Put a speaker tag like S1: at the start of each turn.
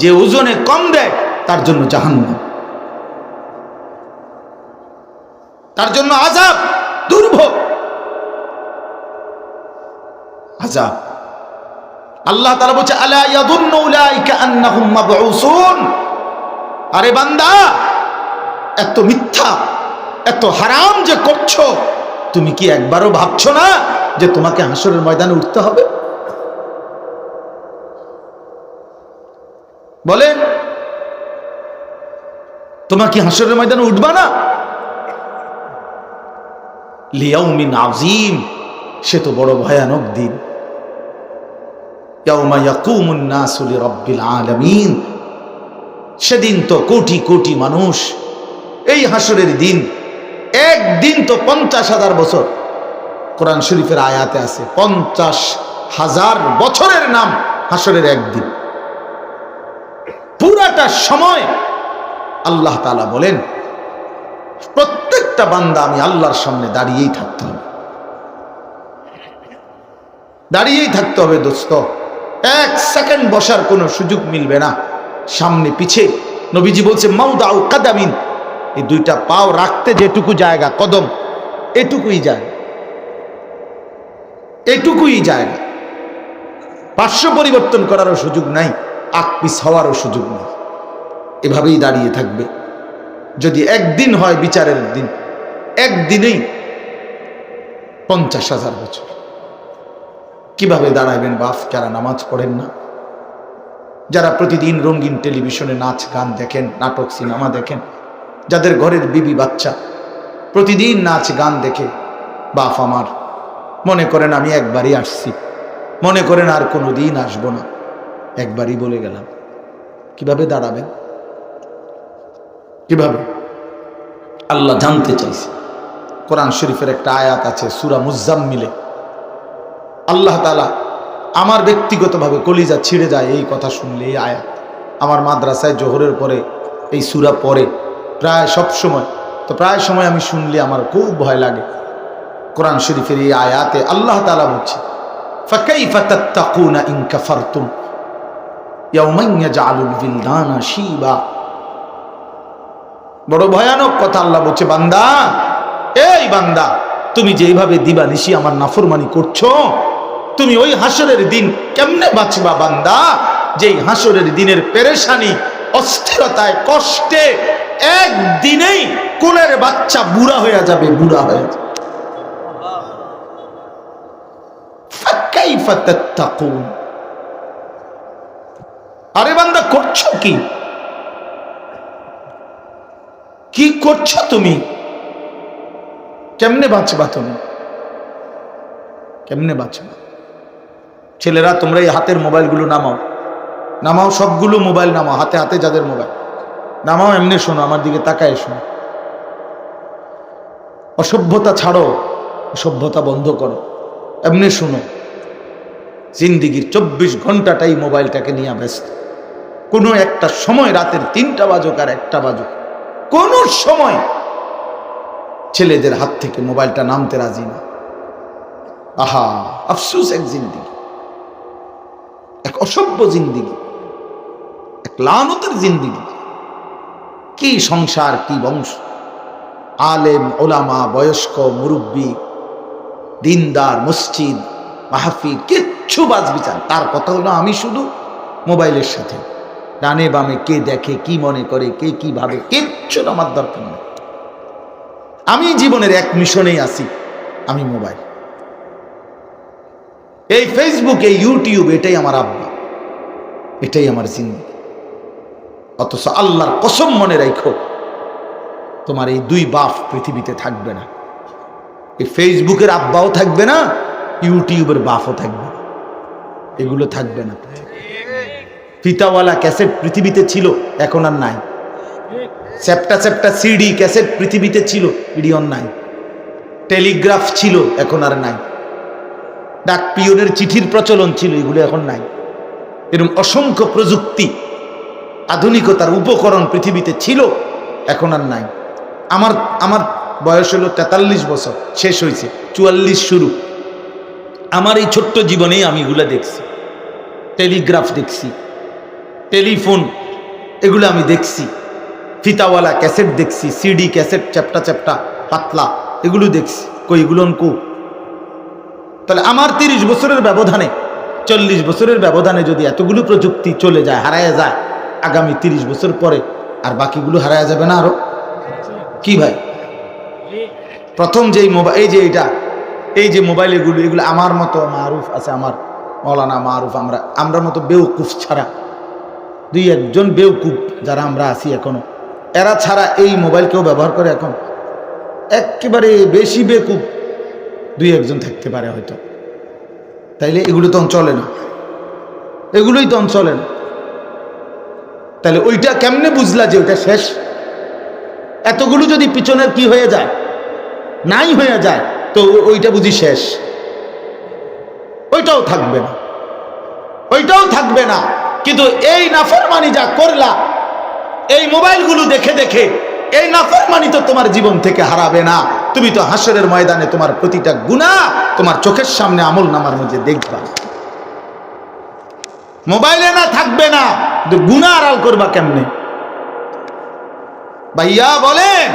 S1: যে ওজনে কম দেয়, তার জন্য জাহান্ন তার জন্য আজাব দুর্ভোগ। আজাব আল্লাহ তারা বলছে, আলা ইয়াদুন্নু উলাইকা আন্নাহুম মাবউসুন? আরে বান্দা, এত মিথ্যা, এত হারাম যে করছ, তুমি কি একবারও ভাবছ না যে তোমাকে হাসরের ময়দানে উঠতে হবে? বলেন তোমার কি হাসরের ময়দানে উঠবা না? লিয়াউমিন আজিম সে তো বড় ভয়ানক দিন। সেদিন তো কোটি কোটি মানুষ এই হাসরের দিন, একদিন তো পঞ্চাশ হাজার বছর। কোরআন শরীফের আয়াতে আছে, পঞ্চাশ হাজার বছরের নাম হাসরের একদিন। পুরাটা সময় আল্লাহ তালা বলেন, প্রত্যেকটা বান্দা আমি আল্লাহর সামনে দাঁড়িয়েই থাকতে হবে। দাঁড়িয়েই থাকতে হবে দোস্ত। এক সেকেন্ড বসার কোনো সুযোগ মিলবে না। সামনে পিছে নবীজি বলছে, মাউদাউ কাদামিন। এই দুইটা পাও রাখতে যেটুকু জায়গা, কদম, এটুকুই জায়গা। এটুকুই জায়গা। পার্শ্ব পরিবর্তন করারও সুযোগ নাই। আকপিস হওয়ারও সুযোগ নেই। এভাবেই দাঁড়িয়ে থাকবে। যদি একদিন হয় বিচারের দিন, একদিনেই পঞ্চাশ হাজার বছর। কীভাবে দাঁড়াবেন বাফ, যারা নামাজ পড়েন না? যারা প্রতিদিন রঙিন টেলিভিশনে নাচ, গান দেখেন, নাটক, সিনেমা দেখেন, যাদের ঘরের বিবি বাচ্চা, প্রতিদিন নাচ, গান দেখে বাপ আমার, মনে করেন আমি একবারই আসছি। মনে করেন আর কোনো দিন আসব না। একবারই বলে গেলাম। কীভাবে দাঁড়াবেন? কীভাবে? আল্লাহ জানতে চাইছে। কোরআন শরীফের একটা আয়াত আছে, সুরা মুজাম্মিলে। আল্লাহ তালা আমার ব্যক্তিগতভাবে কলিজা ছিঁড়ে যায় এই কথা শুনলে, এই আয়াত। আমার মাদ্রাসায় জোহরের পরে, এই সুরা পরে, প্রায় সব সময়, তো প্রায় সময় আমি শুনলে আমার খুব ভয় লাগে। কোরআন শরীফের এই আয়াতে আল্লাহ তালা বলছে ফাঁকাই ফাঁকা তাকুনা ইনকা ফারতুম বড় ভয়ানক কথা আল্লাহ বলছে, বান্দা, এই বান্দা, তুমি যেভাবে দিবা নিশি আমার নাফরমানি করছ, তুমি ওই হাসরের দিন কেমনে বাঁচবা বান্দা? যেই হাসরের দিনের পেরেশানি, অস্থিরতায়, কষ্টে, একদিনেই কুলের বাচ্চা বুড়া হয়ে যাবে, বুড়া হয়ে যাবে। ফাক্কাই আরে বান্দা, করছ কি? কি করছ তুমি? কেমনে বাঁচবা তুমি? কেমনে বাঁচবা? ছেলেরা, তোমরা এই হাতের মোবাইলগুলো নামাও। নামাও সবগুলো মোবাইল, নামাও। হাতে হাতে যাদের মোবাইল। নামাও, এমনি শোনো, আমার দিকে তাকায় শোনো। অসভ্যতা ছাড়ো, অসভ্যতা বন্ধ করো। এমনি শোনো, জিন্দিগির চব্বিশ ঘন্টাটাই মোবাইলটাকে নিয়ে ব্যস্ত। কোনো একটা সময় রাতের তিনটা বাজুক আর একটা বাজুক। কোন সময় ছেলেদের হাত থেকে মোবাইলটা নামতে রাজি না। আহা, আফসুস এক জিন্দিগি। এক অসভ্য জিন্দিগি। এক লানতের জিন্দিগি। কি সংসার, কি বংশ। আলেম, ওলামা, বয়স্ক, মুরব্বী, দিনদার, মসজিদ, মাহফিল, কিচ্ছু বাজ বিচার তার কথা হলো আমি শুধু মোবাইলের সাথে। ডানে বামে কে দেখে, কি মনে করে, কে কি ভাবে, কিচ্ছু আমার দরকার নেই। আমি জীবনের এক মিশনেই আছি, আমি মোবাইল। এই ফেসবুক ইউটিউব এটাই আমার আব্বা, এটাই আমার জিন্দগি অথচ আল্লাহর কসম মনে রাখো তোমার এই দুই বাফ পৃথিবীতে থাকবে না। এই ফেসবুকের আব্বাও থাকবে না ইউটিউবের বাফও থাকবে না। এগুলো থাকবে না ফিতাওয়ালা ক্যাসেট পৃথিবীতে ছিল, এখন আর নাই। চ্যাপটা চ্যাপটা সিডি ক্যাসেট পৃথিবীতে ছিল ইডিয়ন নাই। টেলিগ্রাফ ছিল, এখন আর নাই। ডাক পিয়নের চিঠির প্রচলন ছিল, এগুলো এখন নাই। এরকম অসংখ্য প্রযুক্তি, আধুনিকতার উপকরণ পৃথিবীতে ছিল, এখন আর নাই। আমার আমার বয়স হলো তেতাল্লিশ বছর, শেষ হয়েছে চুয়াল্লিশ শুরু। আমার এই ছোট্ট জীবনেই আমি এগুলো দেখছি, টেলিগ্রাফ দেখছি। টেলিফোন, এগুলো আমি দেখছি। ফিতাওয়ালা ক্যাসেট দেখছি, সিডি ক্যাসেট, চ্যাপটা চ্যাপটা, পাতলা, এগুলো দেখছি। কই, এগুলো কু? তাহলে আমার তিরিশ বছরের ব্যবধানে, চল্লিশ বছরের ব্যবধানে যদি এতগুলো প্রযুক্তি চলে যায়, হারায় যায়, আগামী তিরিশ বছর পরে আর বাকিগুলো হারায় যাবে না আরও? কি ভাই? প্রথম যেই মোবাইল এই যে এটা এই যে মোবাইল এগুলো এগুলো আমার মতো মারুফ আছে, আমার মৌলানা মারুফ, আমরা আমরা মতো বেউকুফ ছাড়া দুই একজন বেউকুফ যারা আমরা আছি এখনও। এরা ছাড়া এই মোবাইল কেউ ব্যবহার করে এখন? একেবারে বেশি বেকুব দুই একজন থাকতে পারে হয়তো। তাইলে এগুলো তখন চলে না। এগুলোই তখন চলে না। তাহলে ওইটা কেমনে বুঝলা যে ওইটা শেষ? এতগুলো যদি পিছনের কি হয়ে যায়? নাই হয়ে যায়, তো ওইটা বুঝি শেষ। ওইটাও থাকবে না। ওইটাও থাকবে না। কিন্তু এই নাফরমানি যা করলা, এই মোবাইলগুলো দেখে দেখে, এই নাফরমানি তো তোমার জীবন থেকে হারাবে না। তুমি তো হাসরের ময়দানে তোমার প্রতিটা গুণা তোমার চোখের সামনে আমল নামার মধ্যে দেখবা। মোবাইলে না থাকবে না গুণা আড়াল করবা কেমনে? ভাইয়া বলেন